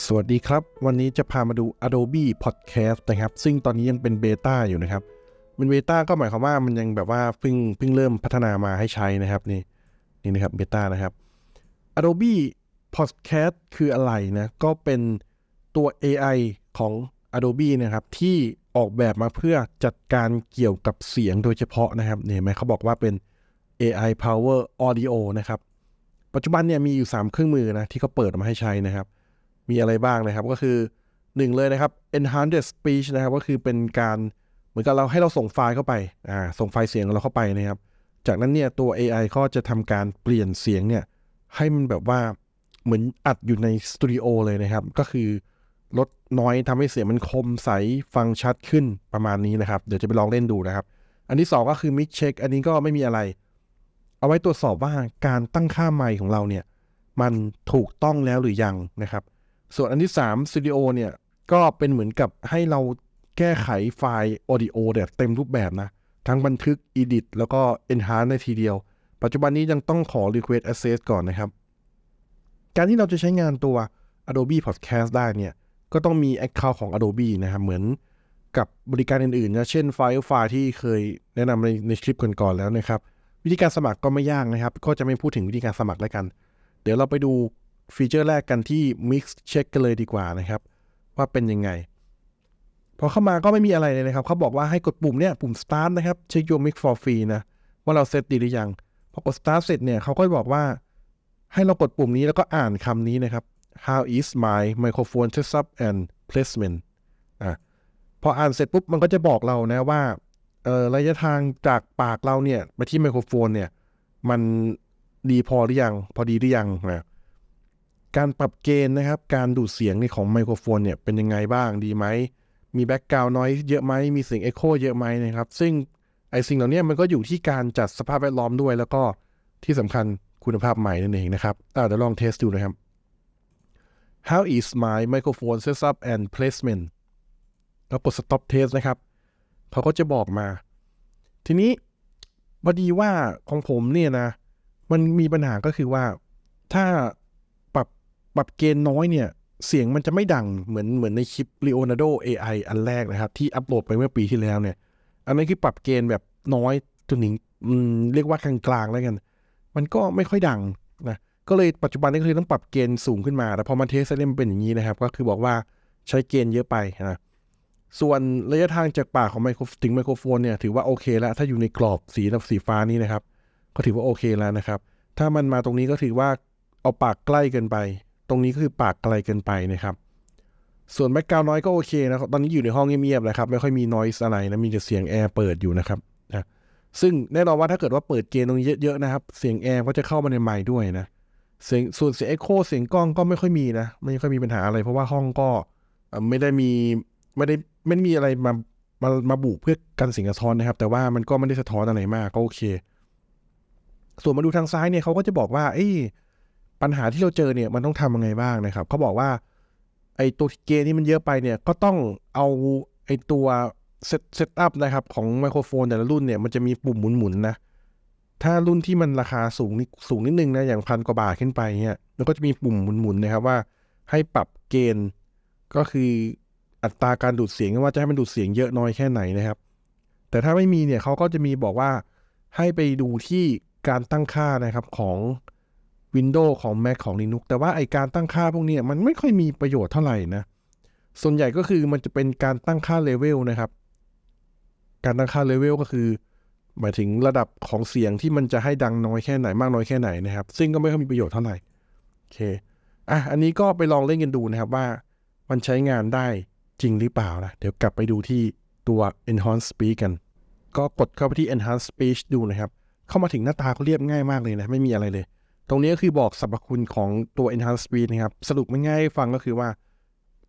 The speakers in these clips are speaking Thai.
สวัสดีครับ วันนี้จะพามาดู Adobe Podcast นะครับ ซึ่งตอนนี้ยังเป็นเบต้าอยู่นะครับเป็นเบต้าก็หมายความว่ามันยังแบบว่าเพิ่งเพิ่งเริ่มพัฒนามาให้ใช้นะครับนี่นี่นะครับเบต้านะครับ Adobe Podcast คืออะไรนะก็เป็นตัว AI ของ Adobe นะครับที่ออกแบบมาเพื่อจัดการเกี่ยวกับเสียงโดยเฉพาะนะครับเนี่ยเห็นไหมเขาบอกว่าเป็น AI Power Audio นะครับ ปัจจุบันเนี่ยมีอยู่ 3 เครื่องมือนะที่เขาเปิดมาให้ใช้นะครับ มีอะไรบ้างนะครับ ก็คือหนึ่งเลยนะครับ enhanced speech นะครับก็คือเป็นการเหมือนกับเราให้เราส่งไฟล์เข้าไปอ่าส่งไฟล์เสียงของเราเข้าไปนะครับ จากนั้นเนี่ยตัว AI ก็จะทำการเปลี่ยนเสียงเนี่ยให้มันแบบว่าเหมือนอัดอยู่ในสตูดิโอเลยนะครับ ก็คือลดน้อยทำให้เสียงมันคมใสฟังชัดขึ้นประมาณนี้นะครับ เดี๋ยวจะไปลองเล่นดูนะครับ อันที่สองก็คือ mic check อันนี้ก็ไม่มีอะไร เอาไว้ตรวจสอบว่าการตั้งค่าไมค์ของเราเนี่ยมันถูกต้องแล้วหรือยังนะครับ ส่วนอันที่3 Studio เนี่ย ก็เป็นเหมือนกับให้เราแก้ไขไฟล์ Audio แบบเต็มรูปแบบนะ ทั้งบันทึก Edit แล้วก็ Enhance ในทีเดียว ปัจจุบันนี้ยังต้องขอ Request Access ก่อนนะครับ การที่เราจะใช้งานตัว Adobe Podcast ได้เนี่ย ก็ต้องมี Account ของ Adobe นะครับเหมือนกับบริการอื่นๆนะเช่นไฟล์ไฟล์ที่เคยแนะนำในในคลิปก่อนๆแล้วนะครับ วิธีการสมัครก็ไม่ยากนะครับ ก็จะไม่พูดถึงวิธีการสมัครแล้วกัน เดี๋ยวเราไปดู ฟีเจอร์แรกกันที่ Mix Check กันเลยดีกว่านะครับ ว่าเป็นยังไง พอเข้ามาก็ไม่มีอะไรเลยนะครับ เขาบอกว่าให้กดปุ่มเนี่ยปุ่ม Start นะครับ Check your mix for free นะ ว่าเราเซตดีหรือยัง พอกด Start เสร็จเนี่ยเขาก็บอกว่าให้เรากดปุ่มนี้แล้วก็อ่านคำนี้นะครับ How is my microphone setup and placement อะพออ่านเสร็จปุ๊บมันก็จะบอกเรานะว่าระยะทางจากปากเราเนี่ยไปที่ไมโครโฟนเนี่ย มันดีพอหรือยัง พอดีหรือยังนะ การปรับเกณฑ์นะครับ การดูดเสียงในของไมโครโฟนเนี่ยเป็นยังไงบ้างดีไหม มีแบ็กกราวน์น้อยเยอะไหม มีเสียงเอ็โคเยอะไหมนะครับ ซึ่งไอสิ่งเหล่านี้มันก็อยู่ที่การจัดสภาพแวดล้อมด้วย แล้วก็ที่สำคัญคุณภาพใหม่นั่นเองนะครับอ่าเดี๋ยวลองเทสดูนะครับ How is my microphone setup and placement แล้วกด stop test นะครับเขาก็จะบอกมา ทีนี้พอดีว่าของผมเนี่ยนะ มันมีปัญหาก็คือว่าถ้า รับปรับเกณฑ์น้อยเนี่ย เสียงมันจะไม่ดังเหมือนเหมือนในคลิป Leonardo AI อันแรกนะครับ ที่อัปโหลดไปเมื่อปีที่แล้วเนี่ย อันนั้นคือปรับเกณฑ์แบบน้อยจนถึงเรียกว่ากลางๆแล้วกัน มันก็ไม่ค่อยดังนะก็เลยปัจจุบันนี้ก็คือต้องปรับเกณฑ์สูงขึ้นมา แต่พอมาเทสเล่มนเป็นอย่างนี้นะครับ ก็คือบอกว่าใช้เกณฑ์เยอะไปนะส่วนระยะทางจากปากของไมโครถึงไมโครโฟนเนี่ยถือว่าโอเคแล้ว ถ้าอยู่ในกรอบสีสีฟ้านี้นะครับ ก็ถือว่าโอเคแล้วนะครับ ถ้ามันมาตรงนี้ก็ถือว่าเอาปากใกล้เกินไป รงนี้ก็คือปากไกลเกินไปนะครับ ส่วนแบ็กกราวน้อยก็โอเคนะครับ ตอนนี้อยู่ในห้องเงียบๆนะครับ ไม่ค่อยมีนอยส์อะไรนะ มีแต่เสียงแอร์เปิดอยู่นะครับนะซึ่งแน่นอนว่าถ้าเกิดว่าเปิดเกณฑ์ตรงนี้เยอะๆนะครับ เสียงแอร์ก็จะเข้ามาในไมค์ด้วยนะ เสียงส่วนเสียงเอ็โคเสียงกล้องก็ไม่ค่อยมีนะ ไม่ค่อยมีปัญหาอะไร เพราะว่าห้องก็ไม่ได้มีไม่ได้ไม่ได้มีอะไรมามามาบุเพื่อกันเสียงสะท้อนนะครับ แต่ว่ามันก็ไม่ได้สะท้อนอะไรมากก็โอเค ส่วนมาดูทางซ้ายเนี่ยเขาก็จะบอกว่า เอ้ ปัญหาที่เราเจอเนี่ยมันต้องทำยังไงบ้างนะครับเขาบอกว่า ไอ้ตัวเกณฑ์ที่มันเยอะไปเนี่ยก็ต้องเอาไอ้ตัวเซตเซตอัพนะครับของไมโครโฟนแต่ละรุ่นเนี่ยมันจะมีปุ่มหมุนๆนะถ้ารุ่นที่มันราคาสูงนิสูงนิดนึงนะอย่างพันกว่าบาทขึ้นไปเนี่ยแล้วก็จะมีปุ่มหมุนๆนะครับว่าให้ปรับเกณฑ์ก็คืออัตราการดูดเสียงว่าจะให้มันดูดเสียงเยอะน้อยแค่ไหนนะครับ แต่ถ้าไม่มีเนี่ยเขาก็จะมีบอกว่าให้ไปดูที่การตั้งค่านะครับของ Windows ของ Mac ของ Linux แต่ว่าไอการตั้งค่าพวกนี้มันไม่ค่อยมีประโยชน์เท่าไหร่นะ ส่วนใหญ่ก็คือมันจะเป็นการตั้งค่าเลเวลนะครับ การตั้งค่าเลเวลก็คือ หมายถึงระดับของเสียงที่มันจะให้ดังน้อยแค่ไหนมากน้อยแค่ไหนนะครับ ซึ่งก็ไม่ค่อยมีประโยชน์เท่าไหร่โอเคอะอันนี้ก็ไปลองเล่นกันดูนะครับว่ามันใช้งานได้จริงหรือเปล่านะเดี๋ยวกลับไปดูที่ตัว enhance speech กัน ก็กดเข้าไปที่ enhance speech ดูนะครับ เข้ามาถึงหน้าตาก็เรียบง่ายมากเลยนะ ไม่มีอะไรเลย ตรงนี้ก็คือบอกสรรพคุณของตัว enhance speech นะครับ สรุปไม่ง่ายให้ฟังก็คือว่า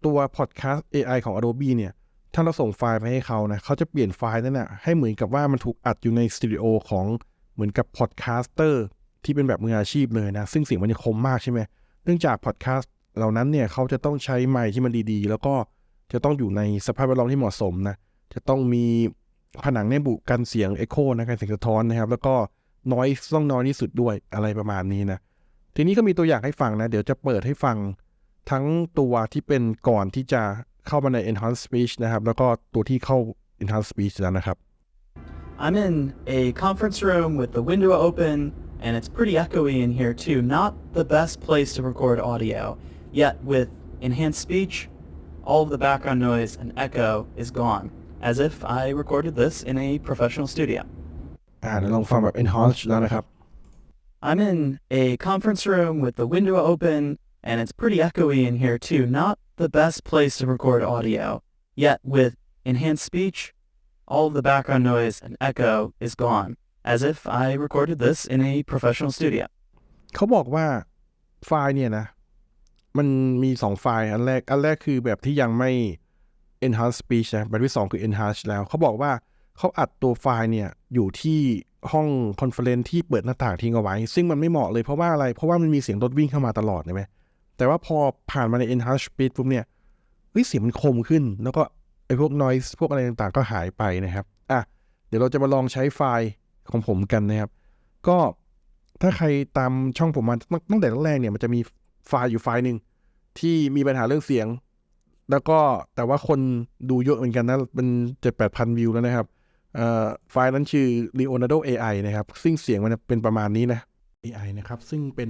ตัว podcast AI ของ Adobe เนี่ย ถ้าเราส่งไฟล์ไปให้เขานะเขาจะเปลี่ยนไฟล์นั่นนะให้เหมือนกับว่ามันถูกอัดอยู่ในสตูดิโอของเหมือนกับพอดแคสเตอร์ที่เป็นแบบมืออาชีพเลยนะ ซึ่งเสียงมันจะคมมากใช่ไหมเนื่องจากพอดแคสต์เหล่านั้นเนี่ยเขาจะต้องใช้ไมค์ที่มันดีๆ แล้วก็จะต้องอยู่ในสภาพแวดล้อมที่เหมาะสมนะ จะต้องมีผนังเนี่ยบุกันเสียงเอ็โคนะการเสียงสะท้อนนะครับ แล้วก็ น้อยต้องน้อยที่สุดด้วยอะไรประมาณนี้นะ ทีนี้ก็มีตัวอย่างให้ฟังนะ เดี๋ยวจะเปิดให้ฟังทั้งตัวที่เป็นก่อนที่จะเข้ามาใน enhanced speech นะครับ แล้วก็ตัวที่เข้า enhanced speech แล้วนะครับ I'm in a conference room with the window open, and it's pretty echoey in here too. Not the best place to record audio. Yet with enhanced speech, all of the background noise and echo is gone, as if I recorded this in a professional studio. อ่าเดี๋ยวลองฟังแบบ enhanced แล้วนะครับ I'm in a conference room with the window open, and it's pretty echoey in here too. Not the best place to record audio. Yet with enhanced speech, all of the background noise and echo is gone, as if I recorded this in a professional studio. เขาบอกว่าไฟล์เนี่ยนะ มันมีสองไฟล์ อันแรก อันแรกคือแบบที่ยังไม่ enhance speech นะแบบที่สองคือ enhance แล้ว เขาบอกว่า เขาอัดตัวไฟล์เนี่ยอยู่ที่ห้องคอนเฟอเรนซ์ที่เปิดหน้าต่างทิ้งเอาไว้ ซึ่งมันไม่เหมาะเลยเพราะว่าอะไร เพราะว่ามันมีเสียงรถวิ่งเข้ามาตลอดใช่ไหมแต่ว่าพอผ่านมาใน enhanced speech ปุ๊บเนี่ยเฮ้ยเสียงมันคมขึ้น แล้วก็ไอ้พวก noise พวกอะไรต่างๆ ก็หายไปนะครับอะเดี๋ยวเราจะมาลองใช้ไฟล์ของผมกันนะครับ ก็ถ้าใครตามช่องผมมาตั้งแต่แรกเนี่ยมันจะมีไฟล์อยู่ไฟล์หนึ่งที่มีปัญหาเรื่องเสียง แล้วก็แต่ว่าคนดูเยอะเหมือนกันนะเป็นเจ็ดแปดพันวิวแล้วนะครับ ไฟล์นั้นชื่อ Leonardo AI นะครับ ซึ่งเสียงมันเป็นประมาณนี้นะ AI นะครับ ซึ่งเป็น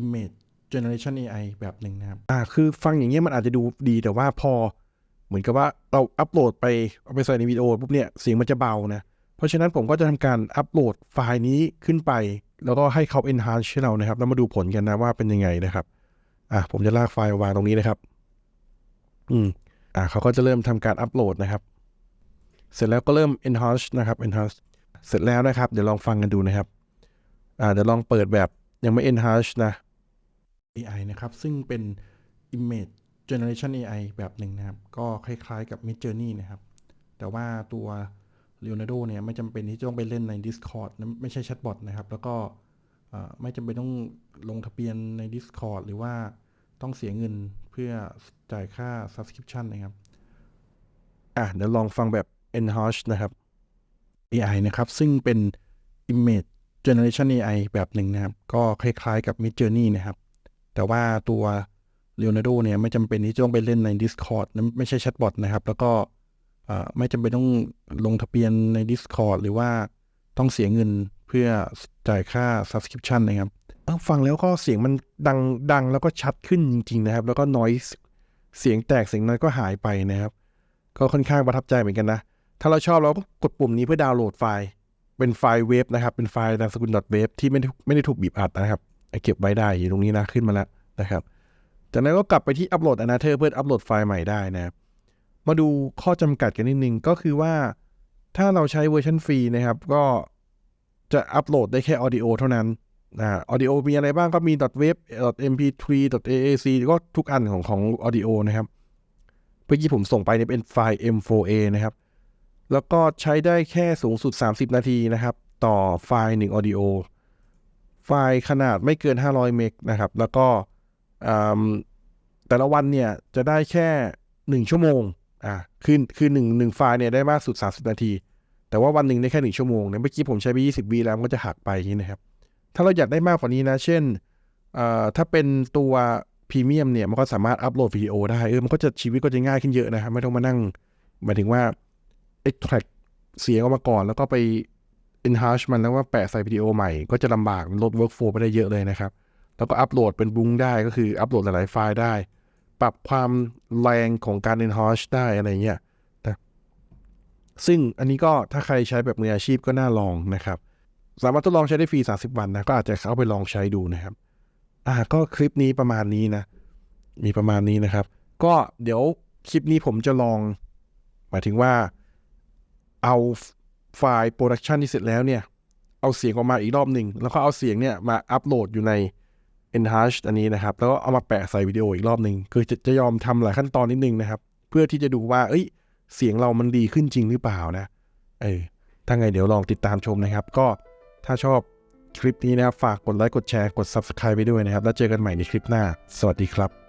Image Generation AI แบบหนึ่งนะครับอ่าคือฟังอย่างเงี้ยมันอาจจะดูดีแต่ว่าพอเหมือนกับว่าเราอัปโหลดไปเอาไปใส่ในวิดีโอปุ๊บเนี่ยเสียงมันจะเบานะ เพราะฉะนั้นผมก็จะทำการอัปโหลดไฟล์นี้ขึ้นไป แล้วก็ให้เขา enhance ให้เรานะครับ แล้วมาดูผลกันนะว่าเป็นยังไงนะครับ อะผมจะลากไฟล์วางตรงนี้นะครับ อืม อะเขาก็จะเริ่มทำการอัปโหลดนะครับ เสร็จแล้วก็เริ่ม enhance นะครับ enhance เสร็จแล้วนะครับ เดี๋ยวลองฟังกันดูนะครับอ่าเดี๋ยวลองเปิดแบบยังไม่ enhance นะ AI นะครับ ซึ่งเป็น Image Generation AI แบบหนึ่งนะครับ ก็คล้ายๆกับ Mid Journey นะครับ แต่ว่าตัว Leonardo เนี่ยไม่จำเป็นที่จะต้องไปเล่นใน Discord ไม่ใช่แชทบอทนะครับ แล้วก็ไม่จำเป็นต้องลงทะเบียนใน Discord หรือว่าต้องเสียเงินเพื่อจ่ายค่า Subscription นะครับ อะเดี๋ยวลองฟังแบบ Enhanced นะครับ AI นะครับ ซึ่งเป็น Image Generation AI แบบหนึ่งนะครับ ก็คล้ายๆกับ Mid Journey นะครับ แต่ว่าตัว Leonardo เนี่ยไม่จำเป็นที่จะต้องไปเล่นใน Discord ไม่ใช่แชทบอทนะครับ แล้วก็ไม่จำเป็นต้องลงทะเบียนใน Discord หรือว่าต้องเสียเงินเพื่อจ่ายค่า Subscription นะครับฟังแล้วก็เสียงมันดังดังแล้วก็ชัดขึ้นจริง ๆ นะครับ แล้วก็ noise เสียงแตกเสียงน้อยก็หายไปนะครับ ก็ค่อนข้างประทับใจเหมือนกันนะ ถ้าเราชอบเราก็กดปุ่มนี้เพื่อดาวน์โหลดไฟล์ เป็นไฟล์เวฟนะครับ เป็นไฟล์นามสกุล .wave ที่ไม่ได้ไม่ได้ถูกบีบอัดนะครับ เก็บไว้ได้อยู่ตรงนี้นะขึ้นมาแล้วนะครับ จากนั้นก็กลับไปที่อัปโหลดอนาเธอร์เพื่ออัปโหลดไฟล์ใหม่ได้นะครับ มาดูข้อจำกัดกันนิดนึงก็คือว่า ถ้าเราใช้เวอร์ชันฟรีนะครับ ก็จะอัปโหลดได้แค่ audio เท่านั้นนะ audio มีอะไรบ้างก็มี .wave .mp3 .aac ก็ทุกอันของของ audio นะครับเมื่อกี้ผมส่งไปเนี่ยเป็นไฟล์ m4a นะครับ แล้วก็ใช้ได้แค่สูงสุด 30 นาทีนะครับ ต่อไฟล์1 audio ไฟล์ขนาดไม่เกิน 500 เมกนะครับ แล้วก็แต่ละวันเนี่ยจะได้แค่ 1 ชั่วโมงอ่าคือคือหนึ่งหนึ่งไฟล์เนี่ยได้มากสุด 30 นาที แต่ว่าวันหนึ่งได้แค่หนึ่งชั่วโมงเนี่ยเมื่อกี้ผมใช้ไป 20วีแล้วมันก็จะหักไปอย่างนี้นะครับ ถ้าเราอยากได้มากกว่านี้นะ เช่นถ้าเป็นตัวพรีเมียมเนี่ยมันก็สามารถอัปโหลดวิดีโอได้เออมันก็จะชีวิตก็จะง่ายขึ้นเยอะนะครับไม่ต้องมานั่งหมายถึงว่า extract เสียงออกมาก่อน แล้วก็ไป enhance มันแล้วว่าแปะใส่วิดีโอใหม่ ก็จะลำบากลด workflow ไปได้เยอะเลยนะครับ แล้วก็อัปโหลดเป็นบุ้งได้ก็คืออัปโหลดหลายๆไฟล์ได้ ปรับความแรงของการ enhance ได้อะไรเงี้ยนะซึ่งอันนี้ก็ถ้าใครใช้แบบมืออาชีพก็น่าลองนะครับ สามารถทดลองใช้ได้ฟรี 30 วันนะก็อาจจะเข้าไปลองใช้ดูนะครับอ่าก็คลิปนี้ประมาณนี้นะ มีประมาณนี้นะครับ ก็เดี๋ยวคลิปนี้ผมจะลอง หมายถึงว่า เอาไฟล์โปรดักชันที่เสร็จแล้วเนี่ย เอาเสียงออกมาอีกรอบหนึ่ง แล้วก็เอาเสียงเนี่ยมาอัปโหลดอยู่ใน Enhanced อันนี้นะครับ แล้วก็เอามาแปะใส่วิดีโออีกรอบหนึ่งคือจะจะยอมทำหลายขั้นตอนนิดนึงนะครับ เพื่อที่จะดูว่า เอ้ย เสียงเรามันดีขึ้นจริงหรือเปล่านะ เออ ถ้าไงเดี๋ยวลองติดตามชมนะครับ ก็ถ้าชอบคลิปนี้นะครับ ฝากกดไลค์ กดแชร์ กด Subscribe ไปด้วยนะครับ แล้วเจอกันใหม่ในคลิปหน้า สวัสดีครับ